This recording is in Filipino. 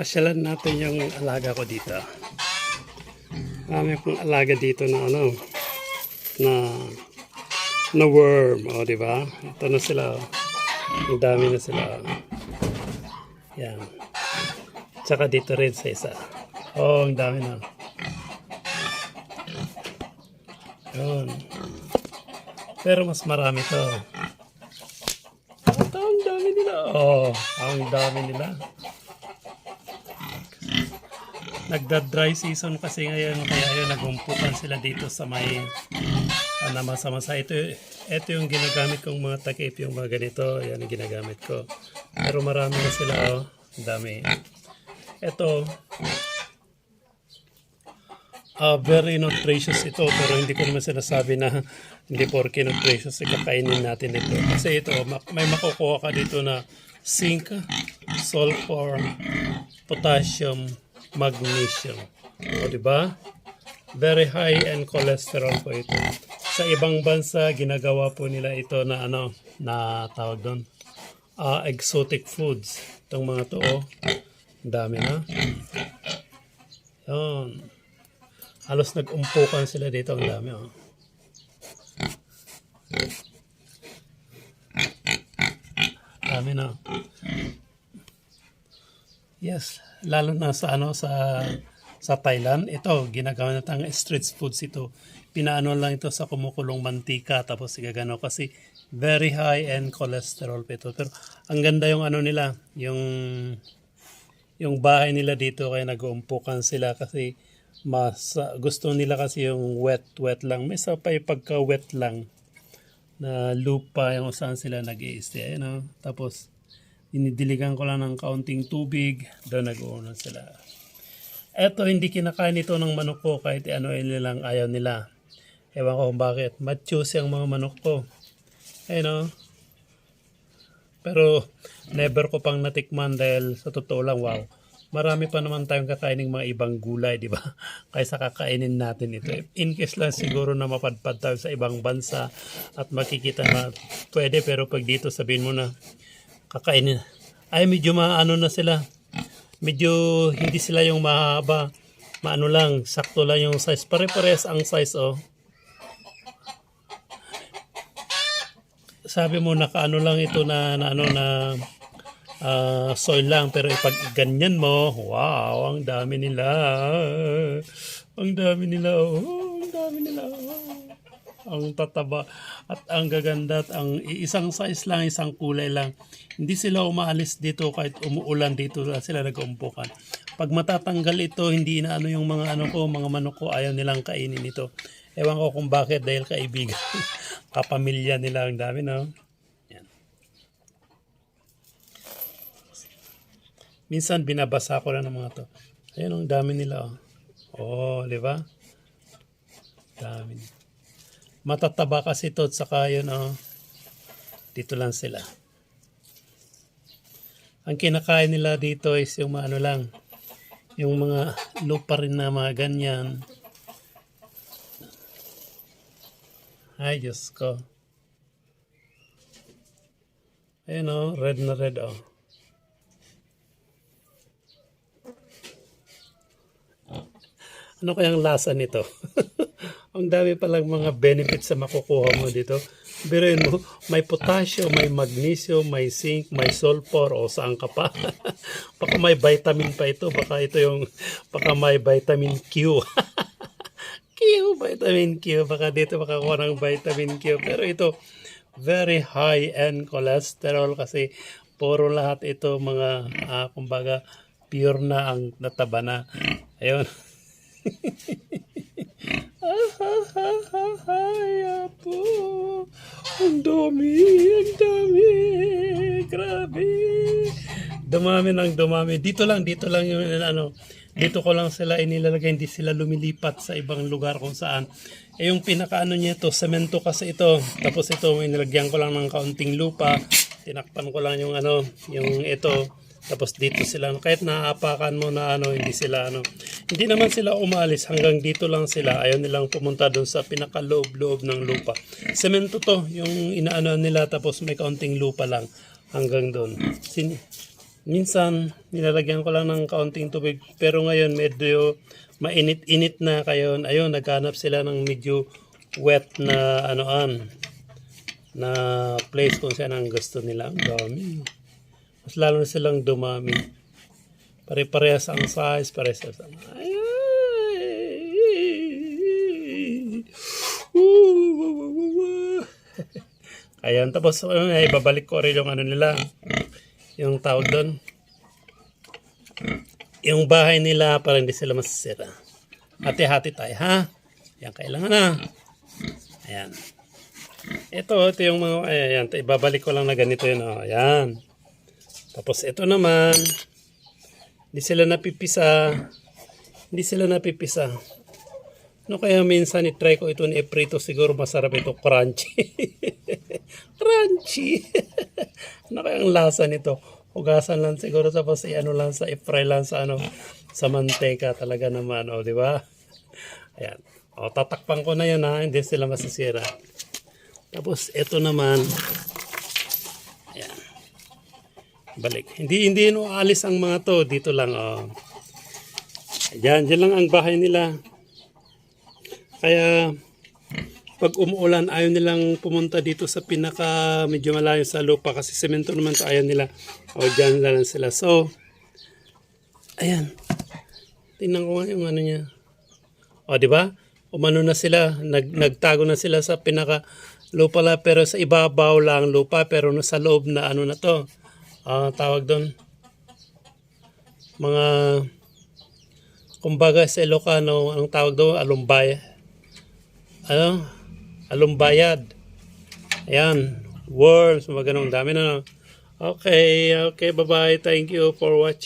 pasyalan natin yung alaga ko dito. Marami pong alaga dito na ano, na na worm, o di ba? Ito na sila, oh. Ang dami na sila. oh. Yan. Tsaka dito rin sa isa. Oh, ang dami na. Yun. Pero mas marami to. Ito, ang dami nila. Oh, ang dami nila. Nagda-dry season kasi ngayon kaya yun nagumpukan sila dito sa may uh, namasa-masa. Ito, ito yung ginagamit kong mga takip, yung mga ganito. Yan ang ginagamit ko. Pero marami na sila. Oh. Dami. Ito, ah very nutritious ito pero hindi ko naman sinasabi na hindi porke nutritious ikakainin natin ito kasi ito ma- may makukuha ka dito na zinc, sulfur, potassium, magnesium. O di ba? Very high in cholesterol po ito. Sa ibang bansa ginagawa po nila ito na ano na tawag doon ah, exotic foods. Itong mga to oh. Dami na. Yun. Halos nag-umpukan sila dito. Ang dami, oh. Dami na. Yes, lalo na sa ano sa sa Thailand, ito ginagawa natin street foods ito. Pinaano lang ito sa kumukulong mantika tapos igagano kasi very high in cholesterol pa ito. Pero ang ganda yung ano nila, yung yung bahay nila dito kaya nag-uumpukan sila kasi mas ah, gusto nila kasi yung wet wet lang may isa pa pagka wet lang na lupa yung saan sila nag stay you know? tapos dinidiligan ko lang ng kaunting tubig doon nag-uunan sila eto hindi kinakain ito ng manok ko kahit ano yun nilang ayaw nila ewan ko kung bakit machoose ang mga manok ko you know? Pero never ko pang natikman dahil sa totoo lang, wow. Marami pa naman tayong kakainin mga ibang gulay, di ba? Kaysa kakainin natin ito. In case lang siguro na mapadpad tayo sa ibang bansa at makikita na pwede pero pag dito sabihin mo na kakainin. Ay medyo maano na sila. Medyo hindi sila yung mahaba. Maano lang, sakto lang yung size. Pare-pares ang size oh. sabi mo nakaano lang ito na, na ano na ah, soil lang pero pag ganyan mo wow ang dami nila ang dami nila oh, ang dami nila oh. Ang tataba at ang gaganda at ang isang size lang isang kulay lang. Hindi sila umaalis dito kahit umuulan dito sila nag-umpukan pag matatanggal ito hindi na ano yung mga ano ko mga manok ko ayaw nilang kainin ito. Ewan ko kung bakit dahil kaibigan kapamilya nila ang dami no? Yan. Minsan binabasa ko lang ng mga to. Ayun ang dami nila oh. Oh di ba? Dami matataba kasi to at saka yun oh dito lang sila. Ang kinakain nila dito is yung ano lang yung mga lupa rin na mga ganyan. Ay Diyos ko. Ayun oh red na red oh. Ano kayang lasa nito? Ang dami palang mga benefits sa makukuha mo dito. Biruin mo, may potassium, may magnesium, may zinc, may sulfur, o saan ka pa. baka may vitamin pa ito. Baka ito yung, baka may vitamin Q. Q, vitamin Q. Baka dito makakuha ng vitamin Q. Pero ito, very high in cholesterol kasi puro lahat ito mga, ah, kumbaga, pure na ang nataba na. Ayun. Ay, apo. Ang dami, ang dami. Grabe. Dumami ng dumami. Dito lang, dito lang yung ano, dito ko lang sila inilalagay, hindi sila lumilipat sa ibang lugar kung saan. Eh yung pinakaano niya ito, semento kasi ito. Tapos ito, may nilagyan ko lang ng kaunting lupa. Tinakpan ko lang yung ano, yung ito. Tapos dito sila, kahit naapakan mo na ano, hindi sila ano. Hindi naman sila umalis, hanggang dito lang sila. Ayaw nilang pumunta doon sa pinakaloob-loob ng lupa. Semento to, yung inaano nila, tapos may kaunting lupa lang hanggang doon. Sin Minsan, nilalagyan ko lang ng kaunting tubig. Pero ngayon, medyo mainit-init na kayo. Ayun, naghanap sila ng medyo wet na anoan na place kung saan ang gusto nila. Ang dami. Mas lalo na silang dumami. Pare-parehas ang size, parehas ang Ay! Ayan, tapos ano, ay babalik ko rin yung ano nila, yung tawag doon. Yung bahay nila para hindi sila masisira. Hati-hati tayo, ha? Yan, kailangan na. Ayan. Ito, ito yung mga, ayan, ibabalik ko lang na ganito yun, oh. Ayan. Tapos ito naman, hindi sila napipisa. Hindi sila napipisa. No kaya minsan i-try ko ito ni Eprito siguro masarap ito crunchy. crunchy. ano kaya ang lasa nito? Hugasan lang siguro tapos i-ano lang sa i-fry lang sa ano sa manteca talaga naman oh, di ba? Ayan. O tatakpan ko na 'yan ha, hindi sila masisira. Tapos ito naman Ayan. Balik. Hindi hindi no alis ang mga to dito lang oh. Ayan, dyan lang ang bahay nila. Kaya pag umuulan ayaw nilang pumunta dito sa pinaka medyo malayo sa lupa kasi semento naman to ayaw nila. O dyan lang sila. So, ayan. Tingnan ko nga yung ano niya. O, di ba? Umano na sila. Nag, nagtago na sila sa pinaka lupa la pero sa ibabaw lang lupa pero no, sa loob na ano na to. Ah, tawag doon. Mga kumbaga sa Ilocano, anong tawag doon? Alumbay. Ano? Alumbayad. Ayan. Worms, mga ganun. Dami na. no? Okay, okay. Bye-bye. Thank you for watching.